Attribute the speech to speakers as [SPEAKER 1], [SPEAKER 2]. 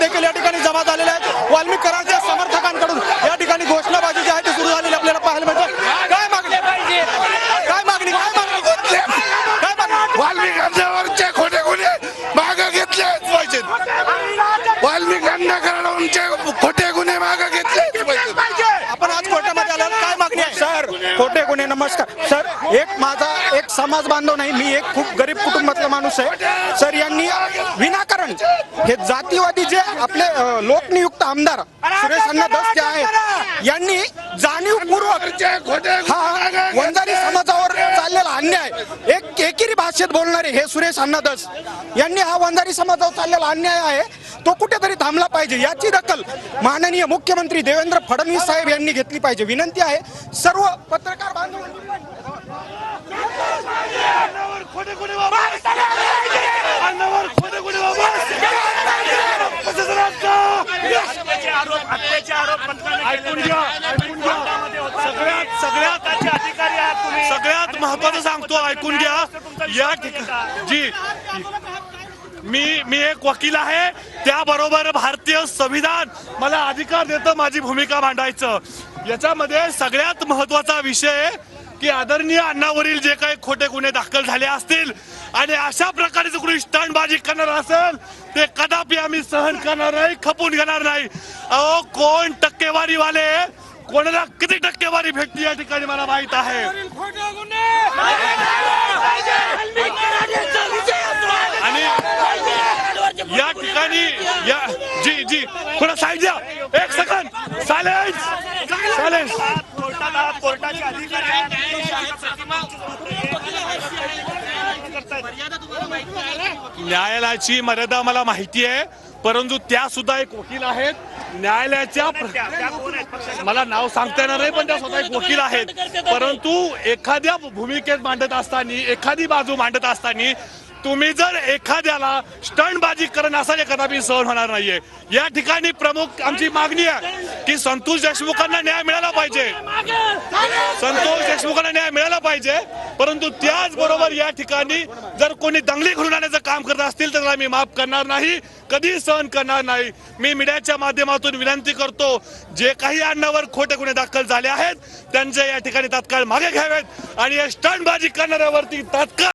[SPEAKER 1] देखील या ठिकाणी जमा झालेल्या आहेत. वाल्मिक कराडच्या समर्थकांकडून या ठिकाणी घोषणाबाजी जी आहे ती सुरू झालेली आपल्याला पाहायला मिळतात सर खोटे गुन्हे? नमस्कार. सर एक माझा एक समाज बांधव नाही मी एक खूप गरीब कुटुंबातला माणूस आहे. सर यांनी विनाकारण हे जातीवादी जे आपले लोकनियुक्त आमदार सुरेश अण्णा दस जे आहेत यांनी जाणीवपूर्वक हा वंजारी एकेरी बोलणारे हे सुरेश अण्णादस यांनी हा वंजारी समाजावर चाललेला अन्याय आहे. तो कुठेतरी थांबला पाहिजे. याची दखल माननीय मुख्यमंत्री देवेंद्र फडणवीस साहेब यांनी घेतली पाहिजे. विनंती आहे सर्व पत्रकार बांधव
[SPEAKER 2] सगळ्यात सगळ्यात
[SPEAKER 3] कोर्टाचे अधिकारी आहात तुम्ही
[SPEAKER 2] सगळ्यात महत्वाचं सांगतो ऐकून घ्या. या ठिकाणी जी. मी मी एक वकील आहे. त्याबरोबर भारतीय संविधान मला अधिकार देतं माझी भूमिका मांडायचं. याच्यामध्ये सगळ्यात महत्त्वाचा विषय की आदरणीय अण्णावरील जे काही खोटे गुन्हे दाखल झाले असतील आणि अशा प्रकारे जर कोणी स्टंटबाजी करणार असेल ते कदापि आम्ही सहन करणार नाही खपून घेणार नाही. अहो कोण टक्केवारीवाले कोणाला किती टक्केवारी भेटते या ठिकाणी मला माहीत आहे. आणि या ठिकाणी या जी जी. थोडं साईज द्या. एक सेकंद सायलेन्स सायलेन्स
[SPEAKER 3] कोर्टाचे अधिकारी
[SPEAKER 2] न्यायालयाची मर्यादा मला माहिती आहे परंतु त्या सुद्धा एक वकील आहेत. न्यायालयाच्या मला नाव सांगता येणार नाही पण त्या स्वतः एक वकील आहेत. परंतु एखाद्या भूमिकेत मांडत असताना एखादी बाजू मांडत असताना तुम्ही जर एखाद्याला स्टंटबाजी करण असा कदापि सहन होणार नाहीये. या ठिकाणी प्रमुख आमची मागणी आहे की संतोष देशमुखांना न्याय मिळाला पाहिजे. संतोष देशमुखांना न्याय मिळाला पाहिजे परंतु त्याचबरोबर या ठिकाणी जर कोणी दंगली घडून आणण्याचं काम करत असतील तर मी माफ करणार नाही कधी सहन करणार नाही. मी मीडियाच्या माध्यमातून विनंती करतो जे काही अण्णावर खोटे गुन्हे दाखल झाले आहेत त्यांचे या ठिकाणी तात्काळ मागे घ्यावेत आणि या स्टंटबाजी करणाऱ्यावरती तात्काळ